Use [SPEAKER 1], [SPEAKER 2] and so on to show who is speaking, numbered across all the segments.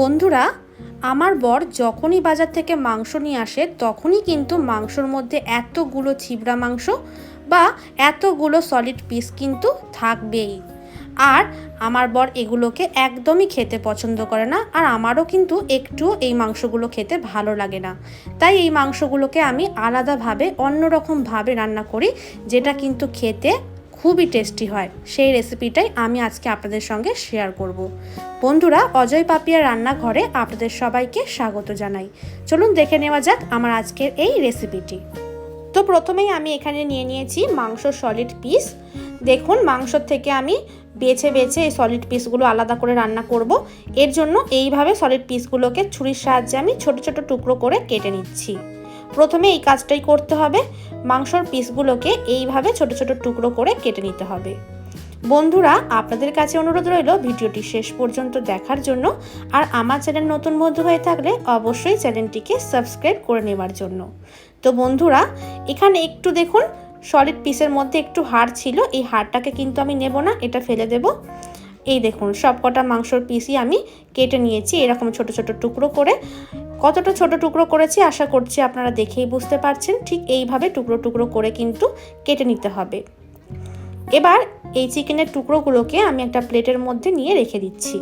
[SPEAKER 1] বন্ধুরা, আমার বর যখনই বাজার থেকে মাংস নিয়ে আসে, তখনই কিন্তু মাংসর মধ্যে এতগুলো ছিবড়া মাংস বা এতগুলো সলিড পিস কিন্তু থাকবেই। আর আমার বর এগুলোকে একদমই খেতে পছন্দ করে না, আর আমারও কিন্তু একটুও এই মাংসগুলো খেতে ভালো লাগে না। তাই এই মাংসগুলোকে আমি আলাদাভাবে, অন্যরকমভাবে রান্না করি, যেটা কিন্তু খেতে খুবই টেস্টি হয়। সেই রেসিপিটাই আমি আজকে আপনাদের সঙ্গে শেয়ার করব। বন্ধুরা, অজয় পাপিয়া রান্নাঘরে আপনাদের সবাইকে স্বাগত জানাই। চলুন দেখে নেওয়া যাক আমার আজকের এই রেসিপিটি। তো প্রথমেই আমি এখানে নিয়ে নিয়েছি মাংস সলিড পিস দেখুন মাংসর থেকে আমি বেছে বেছে এই সলিড পিসগুলো আলাদা করে রান্না করব। এর জন্য এইভাবে সলিড পিসগুলোকে ছুরির সাহায্যে আমি ছোট ছোট টুকরো করে কেটে নিচ্ছি। প্রথমে এই কাজটাই করতে হবে। মাংসর পিসগুলোকে এইভাবে ছোট ছোট টুকরো করে কেটে নিতে হবে। বন্ধুরা, আপনাদের কাছে অনুরোধ রইল ভিডিওটি শেষ পর্যন্ত দেখার জন্য। আর আমার চ্যানেল নতুন বন্ধু হয়ে থাকলে অবশ্যই চ্যানেলটিকে সাবস্ক্রাইব করে নেওয়ার জন্য। তো বন্ধুরা, এখানে একটু দেখুন সলিড পিসের মধ্যে একটু হাড় ছিল। এই হাড়টাকে কিন্তু আমি নেব না, এটা ফেলে দেব। এই দেখুন সব কটা মাংসর পিসই আমি কেটে নিয়েছি, এরকম ছোট ছোট টুকরো করে। কতটা ছোট টুকরো করেছি আশা করছি আপনারা দেখেই বুঝতে পারছেন। ঠিক এইভাবে টুকরো টুকরো করে কিন্তু কেটে নিতে হবে। এবার এই চিকেনের টুকরোগুলোকে আমি একটা প্লেটের মধ্যে নিয়ে রেখে দিচ্ছি।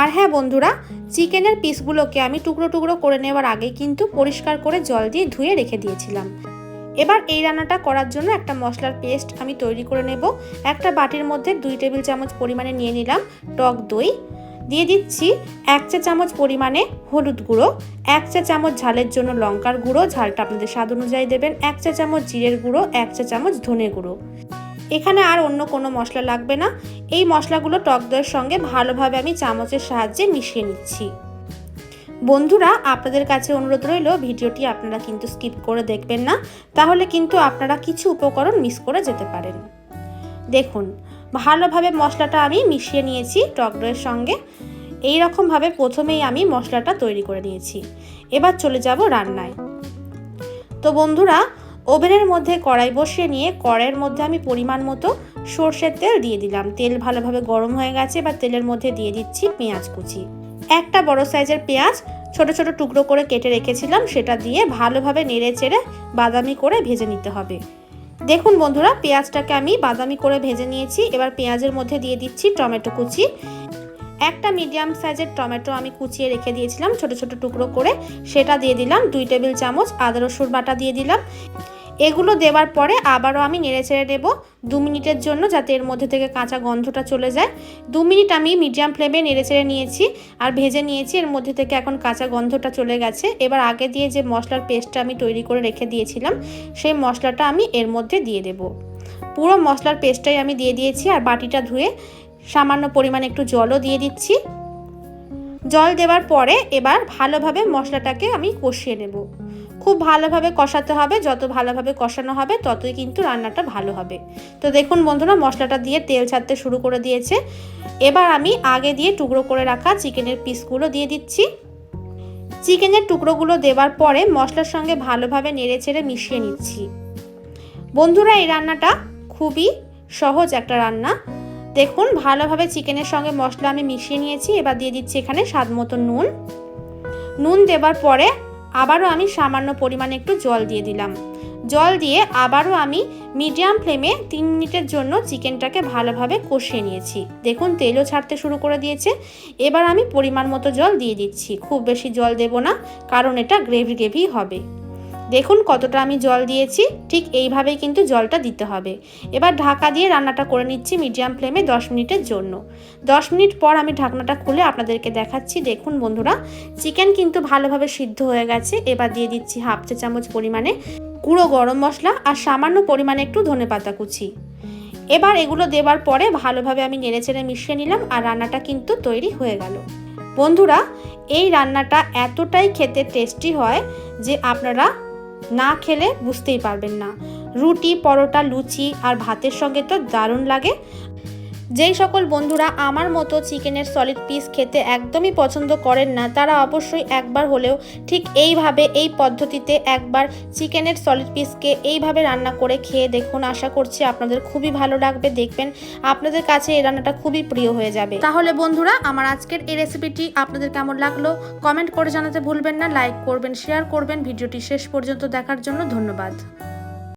[SPEAKER 1] আর হ্যাঁ বন্ধুরা, চিকেনের পিসগুলোকে আমি টুকরো টুকরো করে নেওয়ার আগে কিন্তু পরিষ্কার করে জল দিয়ে ধুয়ে রেখে দিয়েছিলাম। এবার এই রান্নাটা করার জন্য একটা মশলার পেস্ট আমি তৈরি করে নেব। একটা বাটির মধ্যে দুই টেবিল চামচ পরিমাণে নিয়ে নিলাম টক দই। দিয়ে দিচ্ছি এক চা চামচ পরিমাণে হলুদ গুঁড়ো, এক চা চামচ ঝালের জন্য লঙ্কার গুঁড়ো, ঝালটা আপনাদের স্বাদ অনুযায়ী দেবেন, এক চা চামচ জিরের গুঁড়ো, এক চা চামচ ধনে গুঁড়ো। এখানে আর অন্য কোনো মশলা লাগবে না। এই মশলাগুলো টক দইয়ের সঙ্গে ভালোভাবে আমি চামচের সাহায্যে মিশিয়ে নিচ্ছি। বন্ধুরা, আপনাদের কাছে অনুরোধ রইল, ভিডিওটি আপনারা কিন্তু স্কিপ করে দেখবেন না। তাহলে কিন্তু আপনারা কিছু উপকরণ মিস করে যেতে পারেন। দেখুন, ভালোভাবে মশলাটা আমি মিশিয়ে নিয়েছি টক দইয়ের সঙ্গে। এই রকমভাবে প্রথমেই আমি মশলাটা তৈরি করে নিয়েছি। এবার চলে যাব রান্নায়। তো বন্ধুরা ওভেনের মধ্যে কড়াই বসিয়ে নিয়ে কড়াইয়ের মধ্যে আমি পরিমাণ মতো সর্ষের তেল দিয়ে দিলাম। তেল ভালোভাবে গরম হয়ে গেছে বা তেলের মধ্যে দিয়ে দিচ্ছি পেঁয়াজ কুচি। একটা বড় সাইজের পেঁয়াজ ছোট ছোট টুকরো করে কেটে রেখেছিলাম, সেটা দিয়ে ভালোভাবে নেড়ে চেড়ে বাদামি করে ভেজে নিতে হবে। দেখুন বন্ধুরা, পেঁয়াজটাকে আমি বাদামি করে ভেজে নিয়েছি। এবার পেঁয়াজের মধ্যে দিয়ে দিচ্ছি টমেটো কুচি। একটা মিডিয়াম সাইজের টমেটো আমি কুচিয়ে রেখে দিয়েছিলাম, ছোট ছোট টুকরো করে। সেটা দিয়ে দিলাম দুই টেবিল চামচ আদা রসুন বাটা দিয়ে দিলাম। এগুলো দেওয়ার পরে আবারও আমি নেড়ে ছেড়ে দেবো দু মিনিটের জন্য যাতে এর মধ্যে থেকে কাঁচা গন্ধটা চলে যায়। দু মিনিট আমি মিডিয়াম ফ্লেমে নেড়ে ছেড়ে নিয়েছি আর ভেজে নিয়েছি, এর মধ্যে থেকে এখন কাঁচা গন্ধটা চলে গেছে। এবার আগে দিয়ে যে মশলার পেস্টটা আমি তৈরি করে রেখে দিয়েছিলাম, সেই মশলাটা আমি এর মধ্যে দিয়ে দেব। পুরো মশলার পেস্টটাই আমি দিয়ে দিয়েছি আর বাটিটা ধুয়ে সামান্য পরিমাণে একটু জলও দিয়ে দিচ্ছি। জল দেওয়ার পরে এবার ভালোভাবে মশলাটাকে আমি কষিয়ে নেব। খুব ভালোভাবে কষাতে হবে। যত ভালোভাবে কষানো হবে, ততই কিন্তু রান্নাটা ভালো হবে। তো দেখুন বন্ধুরা, মশলাটা দিয়ে তেল ছাড়তে শুরু করে দিয়েছে। এবার আমি আগে দিয়ে টুকরো করে রাখা চিকেনের পিসগুলো দিয়ে দিচ্ছি। চিকেনের টুকরোগুলো দেওয়ার পরে মশলার সঙ্গে ভালোভাবে নেড়ে ছেড়ে মিশিয়ে নিচ্ছি। বন্ধুরা, এই রান্নাটা খুবই সহজ একটা রান্না। দেখুন, ভালোভাবে চিকেনের সঙ্গে মশলা আমি মিশিয়ে নিয়েছি। এবার দিয়ে দিচ্ছি এখানে স্বাদ মতো নুন। নুন দেবার পরে আবারও আমি সামান্য পরিমাণে একটু জল দিয়ে দিলাম। জল দিয়ে আবারও আমি মিডিয়াম ফ্লেমে তিন মিনিটের জন্য চিকেনটাকে ভালোভাবে কষিয়ে নিয়েছি। দেখুন, তেলও ছাড়তে শুরু করে দিয়েছে। এবার আমি পরিমাণ মতো জল দিয়ে দিচ্ছি। খুব বেশি জল দেব না, কারণ এটা গ্রেভি গ্রেভি হবে। দেখুন কতটা আমি জল দিয়েছি, ঠিক এইভাবেই কিন্তু জলটা দিতে হবে। এবার ঢাকা দিয়ে রান্নাটা করে নিচ্ছি মিডিয়াম ফ্লেমে 10 মিনিটের জন্য। 10 মিনিট পর আমি ঢাকনাটা খুলে আপনাদেরকে দেখাচ্ছি। দেখুন বন্ধুরা, চিকেন কিন্তু ভালোভাবে সিদ্ধ হয়ে গেছে। এবার দিয়ে দিচ্ছি হাফ চা চামচ পরিমাণে গুঁড়ো গরম মশলা আর সামান্য পরিমাণে একটু ধনে পাতা কুচি। এবার এগুলো দেওয়ার পরে ভালোভাবে আমি নেড়েচেড়ে মিশিয়ে নিলাম আর রান্নাটা কিন্তু তৈরি হয়ে গেল। বন্ধুরা, এই রান্নাটা এতটাই খেতে টেস্টি হয় যে আপনারা না খেলে বুঝতেই পারবেন না। রুটি পরোটা লুচি আর ভাতের সঙ্গে তো দারুণ লাগে। যেই সকল বন্ধুরা আমার মতো চিকেনের সলিড পিস খেতে একদমই পছন্দ করেন না, তারা অবশ্যই একবার হলেও ঠিক এইভাবে, এই পদ্ধতিতে একবার চিকেনের সলিড পিসকে এইভাবে রান্না করে খেয়ে দেখুন। আশা করছি আপনাদের খুবই ভালো লাগবে, দেখবেন আপনাদের কাছে এই রান্নাটা খুবই প্রিয় হয়ে যাবে। তাহলে বন্ধুরা, আমার আজকের এই রেসিপিটি আপনাদের কেমন লাগল? কমেন্ট করে জানাতে ভুলবেন না লাইক করবেন শেয়ার করবেন। ভিডিওটি শেষ পর্যন্ত দেখার জন্য ধন্যবাদ।